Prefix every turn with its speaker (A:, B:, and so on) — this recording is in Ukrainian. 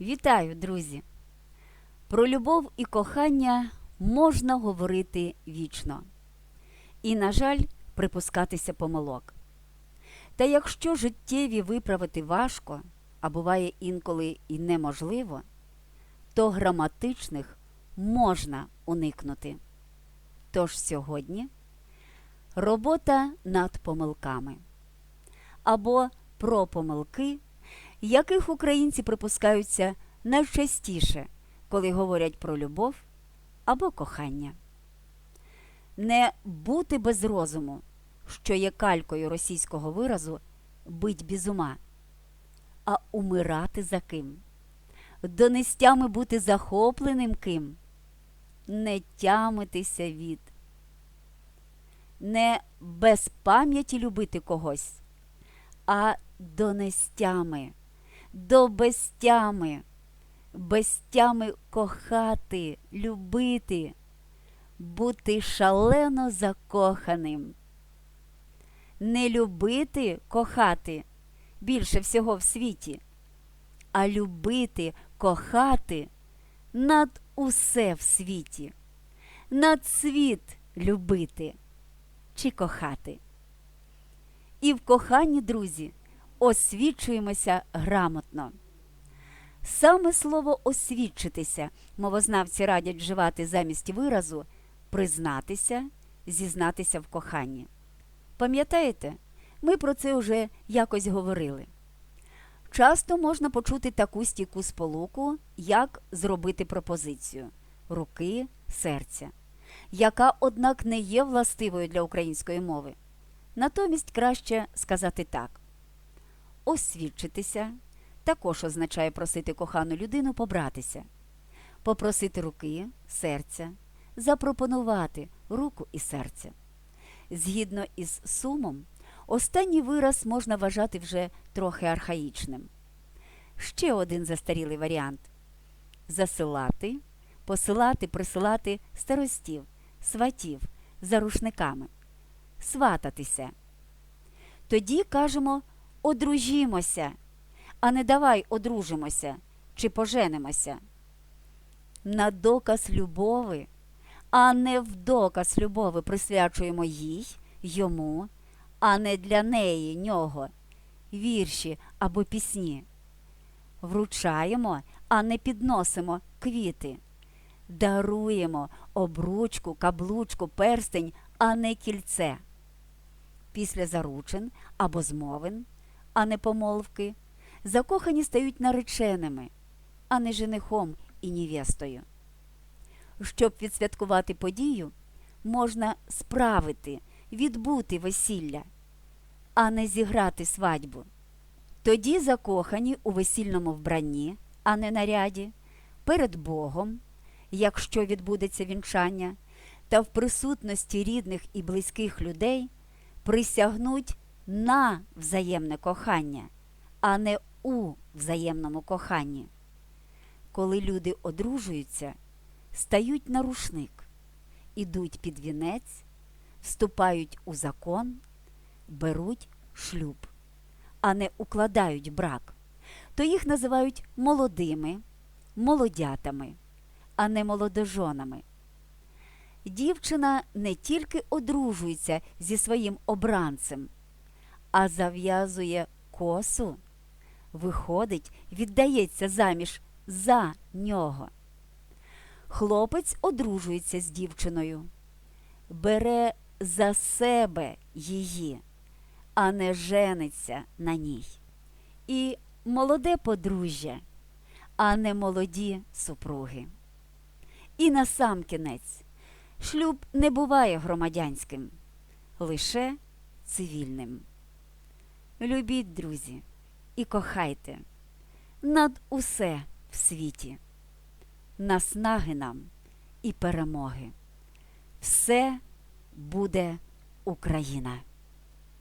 A: Вітаю, друзі! Про любов і кохання можна говорити вічно. І, на жаль, припускатися помилок. Та якщо життєві виправити важко, а буває інколи і неможливо, то граматичних можна уникнути. Тож сьогодні робота над помилками або про помилки, яких українці припускаються найчастіше, коли говорять про любов або кохання. Не бути без розуму, що є калькою російського виразу бить без ума, а умирати за ким, донестями бути захопленим ким, не тямитися від, не без пам'яті любити когось, а донестями, до безтями, безтями кохати, любити, бути шалено закоханим. Не любити кохати більше всього в світі, а любити кохати над усе в світі, над світ любити чи кохати. І в коханні, друзі, освічуємося грамотно. Саме слово освідчитися мовознавці радять вживати замість виразу признатися, зізнатися в коханні. Пам'ятаєте, ми про це вже якось говорили. Часто можна почути таку стійку сполуку, як зробити пропозицію руки, серця, яка, однак, не є властивою для української мови. Натомість краще сказати так: освідчитися також означає просити кохану людину побратися, попросити руки, серця, запропонувати руку і серце. Згідно із сумом, останній вираз можна вважати вже трохи архаїчним. Ще один застарілий варіант засилати, посилати, присилати старостів, сватів за рушниками, свататися. Тоді кажемо одружімося, а не давай одружимося чи поженимося. На доказ любови, а не в доказ любови присвячуємо їй, йому, а не для неї нього, вірші або пісні. Вручаємо, а не підносимо квіти. Даруємо обручку, каблучку, перстень, а не кільце. Після заручин або змовин, а не помолвки, закохані стають нареченими, а не женихом і невестою. Щоб відсвяткувати подію, можна справити, відбути весілля, а не зіграти свадьбу. Тоді закохані у весільному вбранні, а не наряді, перед Богом, якщо відбудеться вінчання, та в присутності рідних і близьких людей присягнуть на взаємне кохання, а не у взаємному коханні. Коли люди одружуються, стають на рушник, ідуть під вінець, вступають у закон, беруть шлюб, а не укладають брак, то їх називають молодими, молодятами, а не молодожонами. Дівчина не тільки одружується зі своїм обранцем, а зав'язує косу, виходить, віддається заміж за нього. Хлопець одружується з дівчиною, бере за себе її, а не жениться на ній. І молоде подружжя, а не молоді супруги. І насамкінець, шлюб не буває громадянським, лише цивільним. Любіть, друзі, і кохайте над усе в світі, наснаги нам і перемоги. Все буде Україна!